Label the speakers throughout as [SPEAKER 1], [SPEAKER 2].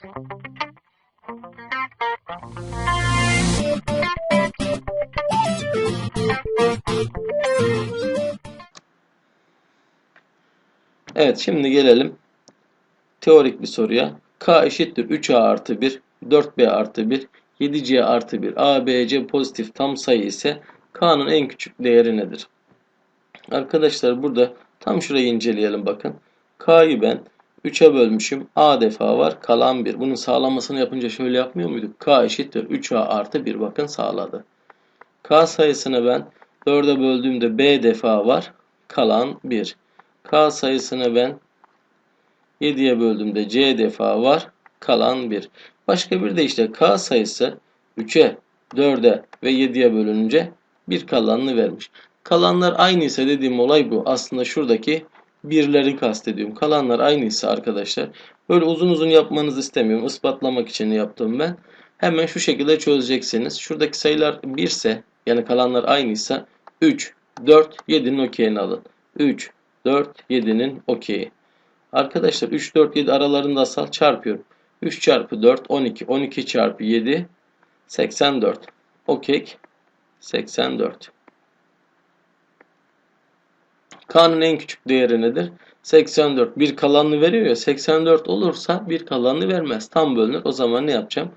[SPEAKER 1] Evet şimdi gelelim teorik bir soruya. K eşittir 3A artı 1, 4B artı 1, 7C artı 1, A, B, C pozitif tam sayı ise K'nın en küçük değeri nedir? Arkadaşlar burada tam şurayı inceleyelim bakın. K'yı ben 3'e bölmüşüm. A defa var. Kalan 1. Bunun sağlamasını yapınca şöyle yapmıyor muyduk? K eşittir 3A artı 1. Bakın sağladı. K sayısını ben 4'e böldüğümde B defa var. Kalan 1. K sayısını ben 7'ye böldüğümde C defa var. Kalan 1. Başka bir de işte K sayısı 3'e, 4'e ve 7'ye bölününce bir kalanını vermiş. Kalanlar aynıysa dediğim olay bu. Aslında şuradaki birleri kastediyorum. Kalanlar aynıysa arkadaşlar böyle uzun uzun yapmanızı istemiyorum. Ispatlamak için yaptım ben. Hemen şu şekilde çözeceksiniz. Şuradaki sayılar 1 ise yani kalanlar aynıysa 3, 4, 7'nin okeyini alın. 3, 4, 7'nin okeyi. Arkadaşlar 3, 4, 7 aralarında asal çarpıyorum. 3 çarpı 4, 12. 12 çarpı 7, 84. Okey, 84. K'nın en küçük değeri nedir? 84. Bir kalanını veriyor ya. 84 olursa bir kalanını vermez. Tam bölünür. O zaman ne yapacağım?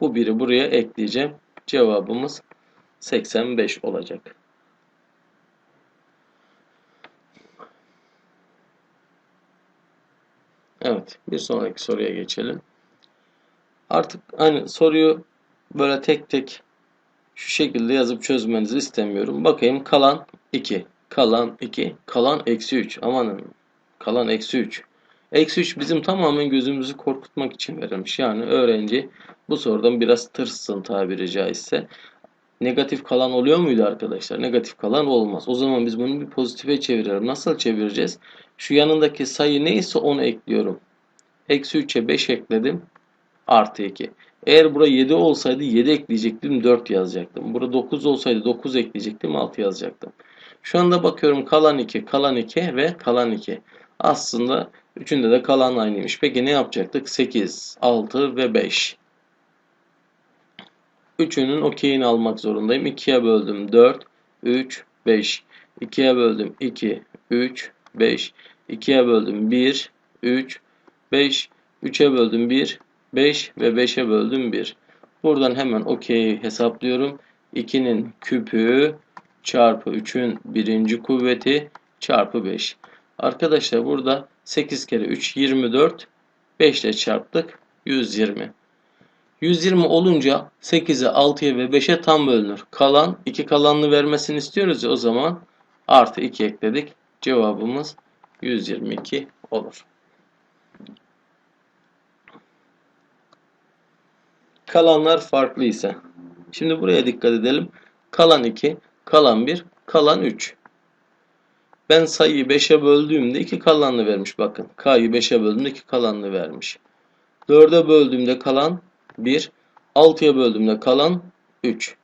[SPEAKER 1] Bu biri buraya ekleyeceğim. Cevabımız 85 olacak. Evet. Bir sonraki soruya geçelim. Artık hani soruyu böyle tek tek şu şekilde yazıp çözmenizi istemiyorum. Bakayım kalan 2. Kalan 2. Kalan eksi 3. Amanın. Kalan eksi 3. Eksi 3 bizim tamamen gözümüzü korkutmak için verilmiş. Yani öğrenci bu sorudan biraz tırsın tabiri caizse. Negatif kalan oluyor muydu arkadaşlar? Negatif kalan olmaz. O zaman biz bunu bir pozitife çevirelim. Nasıl çevireceğiz? Şu yanındaki sayı neyse onu ekliyorum. Eksi 3'e 5 ekledim. Artı 2. Eğer burada 7 olsaydı 7 ekleyecektim 4 yazacaktım. Burada 9 olsaydı 9 ekleyecektim 6 yazacaktım. Şu anda bakıyorum kalan 2, kalan 2 ve kalan 2. Aslında üçünde de kalan aynıymış. Peki ne yapacaktık? 8, 6 ve 5. Üçünün okeyini almak zorundayım. 2'ye böldüm 4, 3, 5. 2'ye böldüm 2, 3, 5. 2'ye böldüm 1, 3, 5. 3'e böldüm 1, 5 ve 5'e böldüm 1. Buradan hemen okey hesaplıyorum. 2'nin küpü çarpı 3'ün birinci kuvveti çarpı 5. Arkadaşlar burada 8 kere 3 24. 5 ile çarptık. 120. 120 olunca 8'e 6'ya ve 5'e tam bölünür. Kalan 2 kalanını vermesini istiyoruz ya o zaman artı 2 ekledik. Cevabımız 122 olur. Kalanlar farklı ise. Şimdi buraya dikkat edelim. Kalan 2, kalan 1, kalan 3. Ben sayıyı 5'e böldüğümde 2 kalanını vermiş bakın. K'yı 5'e böldüğümde 2 kalanını vermiş. 4'e böldüğümde kalan 1. 6'ya böldüğümde kalan 3.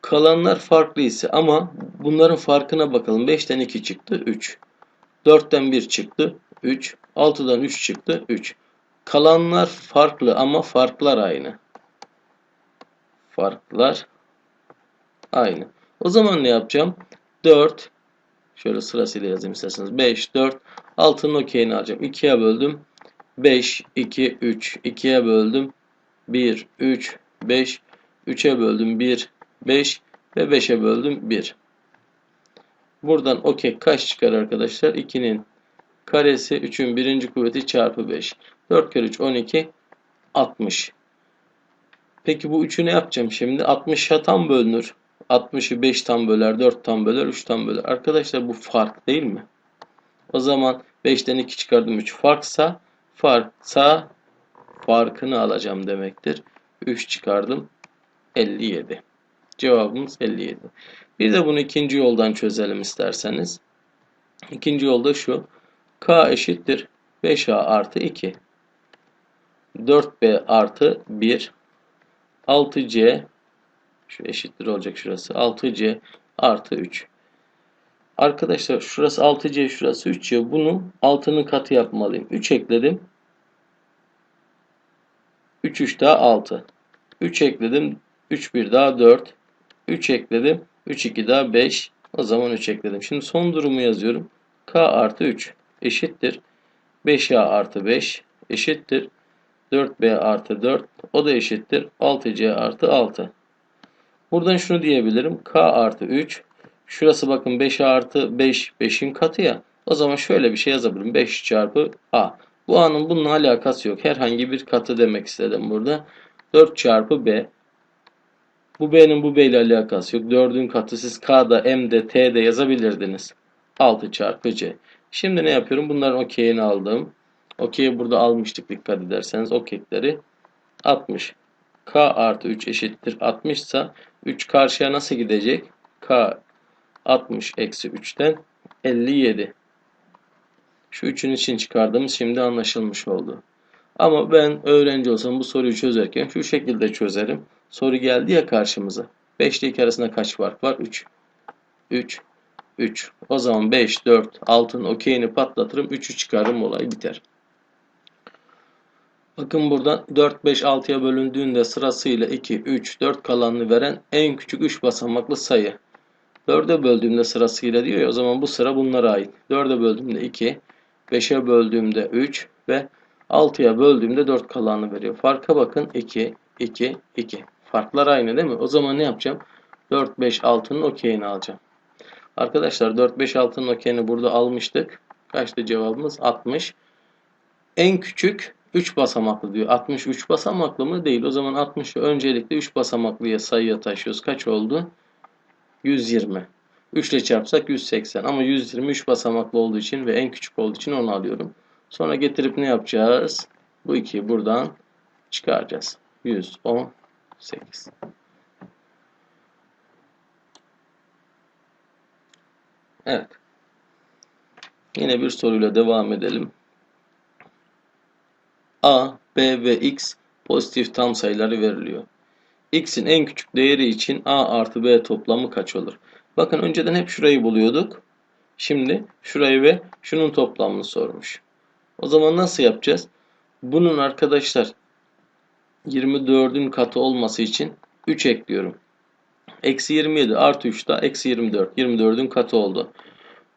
[SPEAKER 1] Kalanlar farklı ise ama bunların farkına bakalım. 5'ten 2 çıktı 3. 4'ten 1 çıktı 3. 6'dan 3 çıktı 3. Kalanlar farklı ama farklar aynı. Farklar aynı. O zaman ne yapacağım? 4 şöyle sırasıyla yazayım isterseniz. 5, 4, 6'nın okeyini alacağım. 2'ye böldüm. 5, 2, 3. 2'ye böldüm. 1, 3, 5. 3'e böldüm. 1, 5 ve 5'e böldüm. 1. Buradan okey kaç çıkar arkadaşlar? 2'nin karesi 3'ün birinci kuvveti çarpı 5. 4 kere 3 12 60. Peki bu 3'ü ne yapacağım şimdi? 60'a tam bölünür. 60'ı 5 tam böler, 4 tam böler, 3 tam böler. Arkadaşlar bu fark değil mi? O zaman 5'ten 2 çıkardım 3 farksa farksa farkını alacağım demektir. 3 çıkardım 57. Cevabımız 57. Bir de bunu ikinci yoldan çözelim isterseniz. İkinci yolda şu. K eşittir 5A artı 2. 4B artı 1. 6C şu eşittir olacak şurası. 6C artı 3. Arkadaşlar şurası 6C şurası 3C. Bunu 6'nın katı yapmalıyım. 3 ekledim. 3 3 daha 6. 3 ekledim. 3 1 daha 4. 3 ekledim. 3 2 daha 5. O zaman 3 ekledim. Şimdi son durumu yazıyorum. K artı 3 eşittir. 5A artı 5 eşittir. 4B artı 4 o da eşittir. 6C artı 6. Buradan şunu diyebilirim. K artı 3 şurası bakın 5 artı 5 5'in katı ya. O zaman şöyle bir şey yazabilirim. 5 çarpı A. Bu A'nın bununla alakası yok. Herhangi bir katı demek istedim burada. 4 çarpı B. Bu B'nin bu B ile alakası yok. 4'ün katı siz K'da, M'de, T'de yazabilirdiniz. 6 çarpı C. Şimdi ne yapıyorum? Bunların okeyini aldım. Okey'i burada almıştık dikkat ederseniz. Okekleri 60. K artı 3 eşittir 60 ise 3 karşıya nasıl gidecek? K 60 eksi 3'ten 57. Şu üçün için çıkardığımız şimdi anlaşılmış oldu. Ama ben öğrenci olsam bu soruyu çözerken şu şekilde çözerim. Soru geldi ya karşımıza. 5 ile 2 arasında kaç fark var? 3. 3. 3. O zaman 5, 4, 6'nın okeyini patlatırım. 3'ü çıkarırım olay biter. Bakın burada 4, 5, 6'ya bölündüğünde sırasıyla 2, 3, 4 kalanını veren en küçük 3 basamaklı sayı. 4'e böldüğümde sırasıyla diyor ya o zaman bu sıra bunlara ait. 4'e böldüğümde 2, 5'e böldüğümde 3 ve 6'ya böldüğümde 4 kalanını veriyor. Farka bakın 2, 2, 2. Farklar aynı değil mi? O zaman ne yapacağım? 4, 5, 6'nın okeyini alacağım. Arkadaşlar 4, 5, 6'nın okeyini burada almıştık. Kaçtı cevabımız? 60. En küçük 3 basamaklı diyor. 63 basamaklı mı? Değil. O zaman 60'ı öncelikle 3 basamaklıya sayıya taşıyoruz. Kaç oldu? 120. 3 ile çarpsak 180 ama 120 3 basamaklı olduğu için ve en küçük olduğu için onu alıyorum. Sonra getirip ne yapacağız? Bu 2'yi buradan çıkaracağız. 118. Evet. Yine bir soruyla devam edelim. A, B ve X pozitif tam sayıları veriliyor. X'in en küçük değeri için A artı B toplamı kaç olur? Bakın önceden hep şurayı buluyorduk. Şimdi şurayı ve şunun toplamını sormuş. O zaman nasıl yapacağız? Bunun arkadaşlar 24'ün katı olması için 3 ekliyorum. Eksi 27 artı 3 daha eksi 24. 24'ün katı oldu.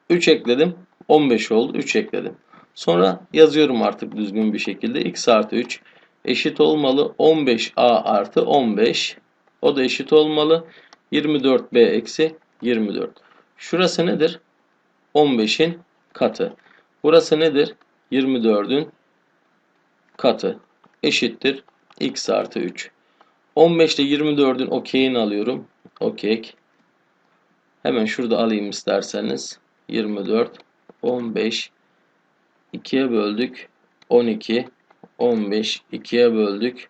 [SPEAKER 1] 3 ekledim. 15 oldu. 3 ekledim. Sonra yazıyorum artık düzgün bir şekilde. x artı 3 eşit olmalı. 15a artı 15. O da eşit olmalı. 24b eksi 24. Şurası nedir? 15'in katı. Burası nedir? 24'ün katı. Eşittir. x artı 3. 15 ile 24'ün okeyini alıyorum. Okey. Hemen şurada alayım isterseniz. 24, 15, 2'ye böldük. 12, 15, 2'ye böldük.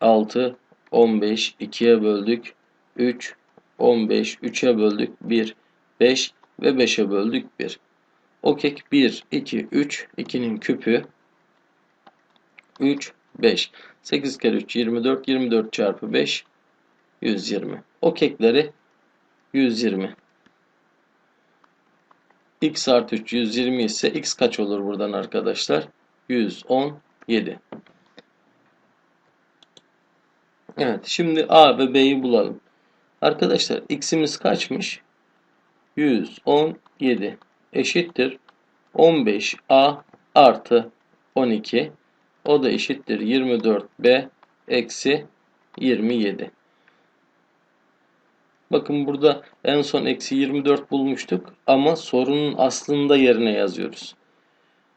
[SPEAKER 1] 6, 15, 2'ye böldük. 3, 15, 3'e böldük. 1, 5 ve 5'e böldük 1. O kek 1, 2, 3, 2'nin küpü 3, 5. 8 kere 3, 24, 24 çarpı 5, 120. O kekleri 120. x artı 3 120 ise x kaç olur buradan arkadaşlar? 117. Evet şimdi a ve b'yi bulalım. Arkadaşlar x'imiz kaçmış? 117 eşittir 15a artı 12 o da eşittir 24b eksi 27. Bakın burada en son eksi 24 bulmuştuk ama sorunun aslında yerine yazıyoruz.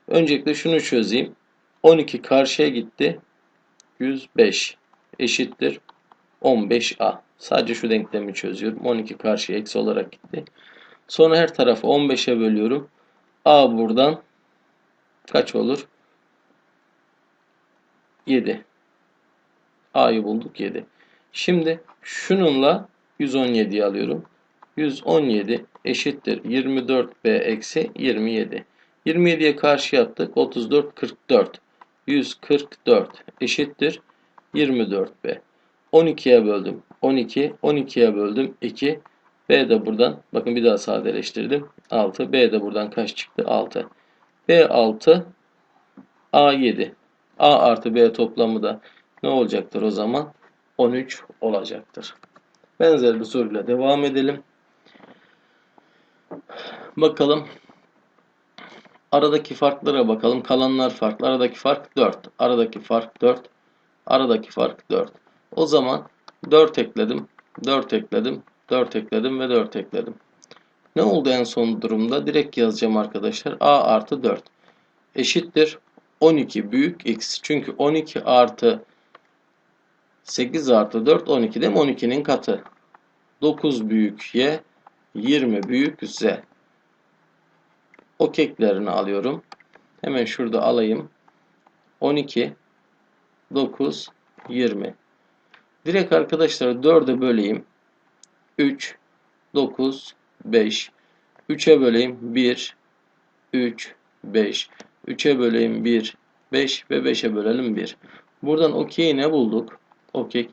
[SPEAKER 1] Öncelikle şunu çözeyim. 12 karşıya gitti. 105 eşittir 15a. Sadece şu denklemi çözüyorum. 12 karşıya eksi olarak gitti. Sonra her tarafı 15'e bölüyorum. A buradan kaç olur? 7. A'yı bulduk 7. Şimdi şununla 117'yi alıyorum. 117 eşittir 24b eksi 27. 27'ye karşı yaptık. 34 44. 144 eşittir 24b. 12'ye böldüm. 12. 12'ye böldüm. 2. B de buradan bakın bir daha sadeleştirdim. 6. B de buradan kaç çıktı? 6. B 6 A 7. A artı B toplamı da ne olacaktır o zaman? 13 olacaktır. Benzer bir soruyla devam edelim. Bakalım. Aradaki farklara bakalım. Kalanlar farklı. Aradaki fark 4. Aradaki fark 4. Aradaki fark 4. O zaman 4 ekledim. 4 ekledim. 4 ekledim ve 4 ekledim. Ne oldu en son durumda? Direkt yazacağım arkadaşlar. A artı 4 eşittir 12 büyük x. Çünkü 12 artı 8 artı 4 12 değil mi? 12'nin katı. 9 büyük y 20 büyük z. O keklerini alıyorum. Hemen şurada alayım. 12 9 20. Direkt arkadaşlar 4'e böleyim. 3 9 5 3'e böleyim 1 3 5 3'e böleyim 1 5 ve 5'e bölelim 1. Buradan okey ne bulduk? Okey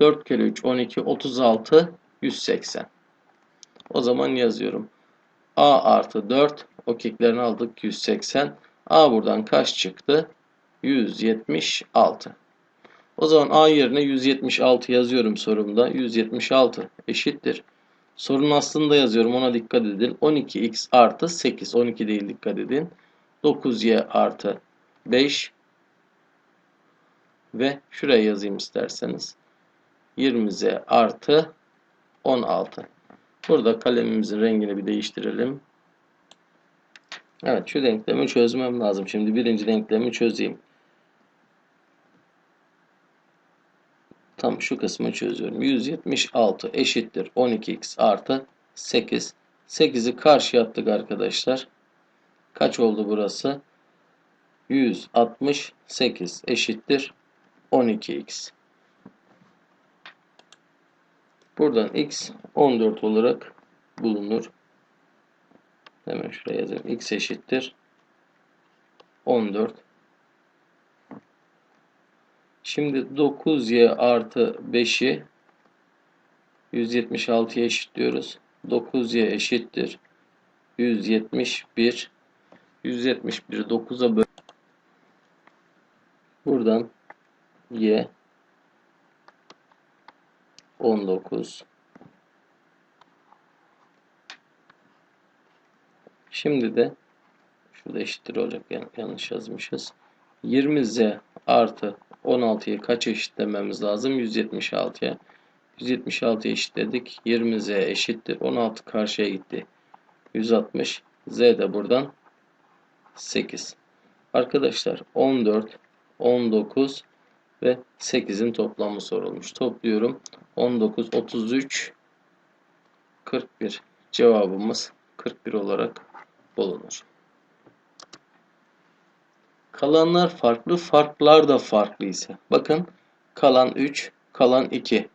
[SPEAKER 1] 4 kere 3 12 36 180. O zaman yazıyorum. A artı 4 okeklerini aldık 180. A buradan kaç çıktı? 176. O zaman A yerine 176 yazıyorum sorumda. 176 eşittir. Sorunun aslında yazıyorum ona dikkat edin. 12x artı 8. 12 değil dikkat edin. 9y artı 5 ve şuraya yazayım isterseniz. 20z artı 16. Burada kalemimizin rengini bir değiştirelim. Evet şu denklemi çözmem lazım. Şimdi birinci denklemi çözeyim. Tam şu kısmı çözüyorum. 176 eşittir 12x artı 8. 8'i karşıya attık arkadaşlar. Kaç oldu burası? 168 eşittir 12x. Buradan x 14 olarak bulunur. Hemen şuraya yazayım. x eşittir 14. Şimdi 9y artı 5'i 176'ya eşitliyoruz. 9y eşittir 171 171'i 9'a böl buradan y 19 Şimdi de şurada eşittir olacak yani yanlış yazmışız. 20z artı 16'yı kaç eşitlememiz lazım? 176'ya. 176'yı eşitledik. 20z eşittir. 16 karşıya gitti. 160. Z de buradan 8. Arkadaşlar 14, 19 ve 8'in toplamı sorulmuş. Topluyorum. 19, 33, 41. Cevabımız 41 olarak bulunur. Kalanlar farklı, farklar da farklı ise. Bakın kalan 3, kalan 2.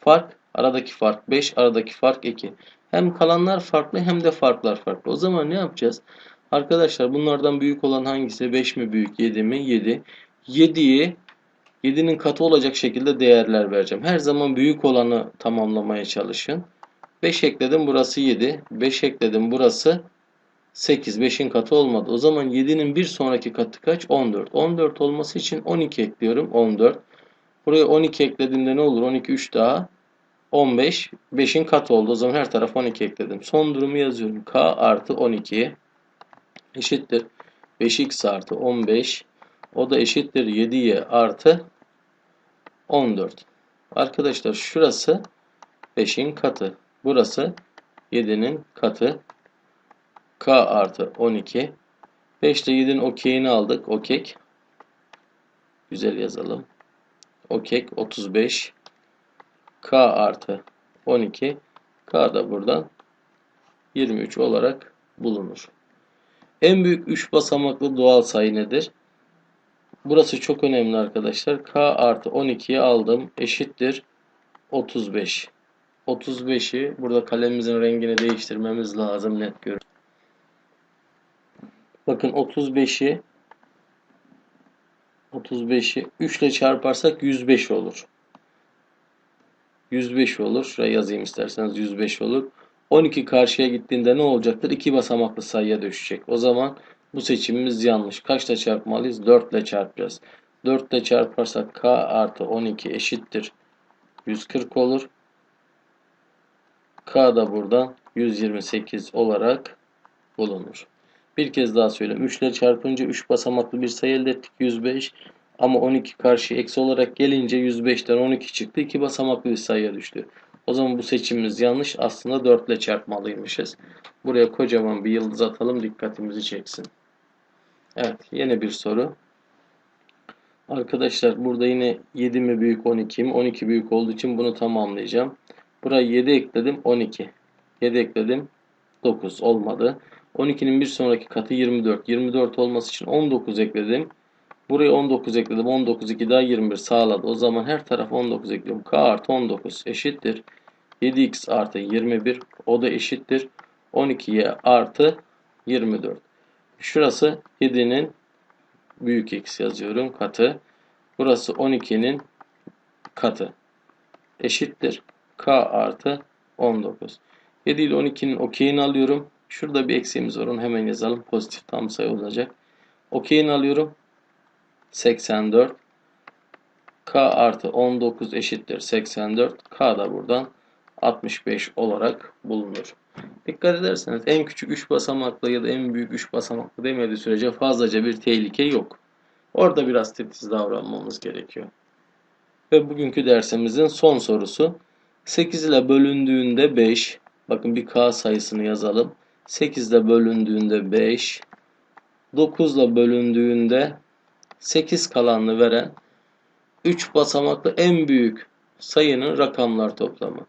[SPEAKER 1] Fark, aradaki fark 5, aradaki fark 2. Hem kalanlar farklı hem de farklar farklı. O zaman ne yapacağız? Arkadaşlar bunlardan büyük olan hangisi? 5 mi büyük, 7 mi? 7. 7'yi 7'nin katı olacak şekilde değerler vereceğim. Her zaman büyük olanı tamamlamaya çalışın. 5 ekledim burası 7. 5 ekledim burası 8. 5'in katı olmadı. O zaman 7'nin bir sonraki katı kaç? 14. 14 olması için 12 ekliyorum. 14. Buraya 12 eklediğimde ne olur? 12 3 daha 15. 5'in katı oldu. O zaman her taraf 12 ekledim. Son durumu yazıyorum. K artı 12 eşittir. 5x artı 15. O da eşittir 7y artı 14. Arkadaşlar şurası 5'in katı. Burası 7'nin katı. K artı 12. 5 ile 7'nin okeyini aldık. Okek. Güzel yazalım. Okek 35. K artı 12. K da buradan 23 olarak bulunur. En büyük 3 basamaklı doğal sayı nedir? Burası çok önemli arkadaşlar. K artı 12'yi aldım. Eşittir 35. 35'i burada kalemimizin rengini değiştirmemiz lazım net görün. Bakın 35'i 35'i 3 ile çarparsak 105 olur. 105 olur. Şuraya yazayım isterseniz 105 olur. 12 karşıya gittiğinde ne olacaktır? 2 basamaklı sayıya düşecek. O zaman bu seçimimiz yanlış. Kaçla çarpmalıyız? 4 ile çarpacağız. 4 ile çarparsak k artı 12 eşittir 140 olur. K da buradan 128 olarak bulunur. Bir kez daha söyleyeyim. 3 ile çarpınca 3 basamaklı bir sayı elde ettik. 105. Ama 12 karşı eksi olarak gelince 105'ten 12 çıktı. 2 basamaklı bir sayıya düştü. O zaman bu seçimimiz yanlış. Aslında 4 ile çarpmalıymışız. Buraya kocaman bir yıldız atalım. Dikkatimizi çeksin. Evet. Yeni bir soru. Arkadaşlar burada yine 7 mi büyük 12 mi? 12 büyük olduğu için bunu tamamlayacağım. Buraya 7 ekledim 12. 7 ekledim 9 olmadı. 12'nin bir sonraki katı 24. 24 olması için 19 ekledim. Buraya 19 ekledim. 19 2 daha 21 sağladı. O zaman her taraf 19 ekliyorum. K artı 19 eşittir. 7x artı 21 o da eşittir. 12y artı 24. Şurası 7'nin büyük x yazıyorum katı. Burası 12'nin katı. Eşittir. K artı 19. 7 ile 12'nin okeyini alıyorum. Şurada bir eksiğimiz var. Onu hemen yazalım. Pozitif tam sayı olacak. Okeyini alıyorum. 84. K artı 19 eşittir 84. K da buradan 65 olarak bulunur. Dikkat ederseniz en küçük 3 basamaklı ya da en büyük 3 basamaklı demediği sürece fazlaca bir tehlike yok. Orada biraz titiz davranmamız gerekiyor. Ve bugünkü dersimizin son sorusu. 8 ile bölündüğünde 5. Bakın bir K sayısını yazalım. 8 ile bölündüğünde 5. 9 ile bölündüğünde 8 kalanını veren 3 basamaklı en büyük sayının rakamlar toplamı.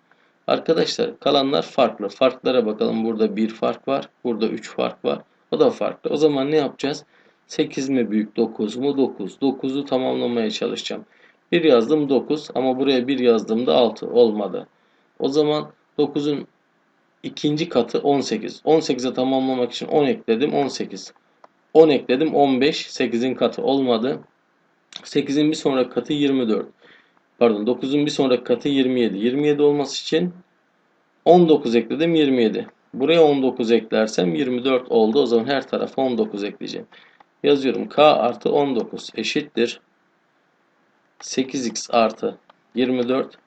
[SPEAKER 1] Arkadaşlar kalanlar farklı. Farklara bakalım. Burada 1 fark var. Burada 3 fark var. O da farklı. O zaman ne yapacağız? 8 mi büyük 9 mu? 9. 9'u tamamlamaya çalışacağım. 1 yazdım 9 ama buraya 1 yazdığımda 6 olmadı. O zaman 9'un ikinci katı 18. 18'e tamamlamak için 10 ekledim 18. 10 ekledim 15. 8'in katı olmadı. 8'in bir sonraki katı 24. Pardon 9'un bir sonraki katı 27. 27 olması için 19 ekledim 27. Buraya 19 eklersem 24 oldu. O zaman her tarafa 19 ekleyeceğim. Yazıyorum k artı 19 eşittir. 8x artı 24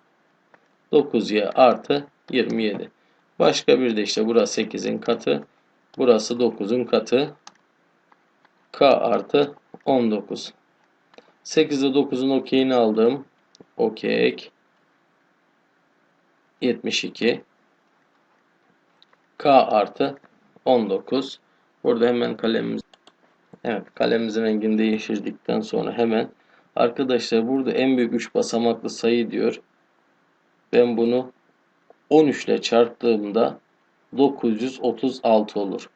[SPEAKER 1] 9y artı 27. Başka bir de işte burası 8'in katı. Burası 9'un katı. K artı 19. 8 ile 9'un okeyini aldım. Okey. 72. K artı 19. Burada hemen kalemimiz Evet kalemimizin rengini değiştirdikten sonra hemen arkadaşlar burada en büyük 3 basamaklı sayı diyor. Ben bunu 13 ile çarptığımda 936 olur.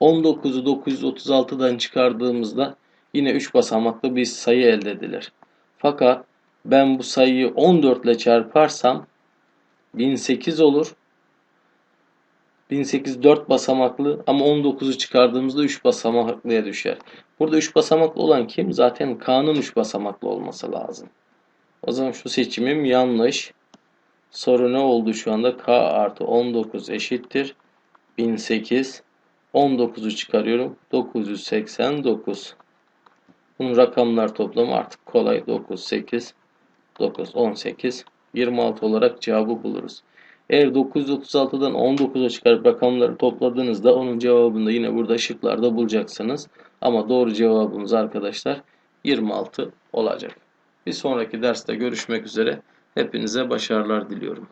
[SPEAKER 1] 19'u 936'dan çıkardığımızda yine 3 basamaklı bir sayı elde edilir. Fakat ben bu sayıyı 14 ile çarparsam 1008 olur. 1008 4 basamaklı ama 19'u çıkardığımızda 3 basamaklıya düşer. Burada 3 basamaklı olan kim? Zaten K'nın 3 basamaklı olması lazım. O zaman şu seçimim yanlış. Soru ne oldu şu anda? K artı 19 eşittir. 1008. 19'u çıkarıyorum. 989. Bunun rakamlar toplamı artık kolay. 9, 8, 9, 18, 26 olarak cevabı buluruz. Eğer 936'dan 19'a çıkarıp rakamları topladığınızda onun cevabını da yine burada şıklarda bulacaksınız. Ama doğru cevabımız arkadaşlar 26 olacak. Bir sonraki derste görüşmek üzere. Hepinize başarılar diliyorum.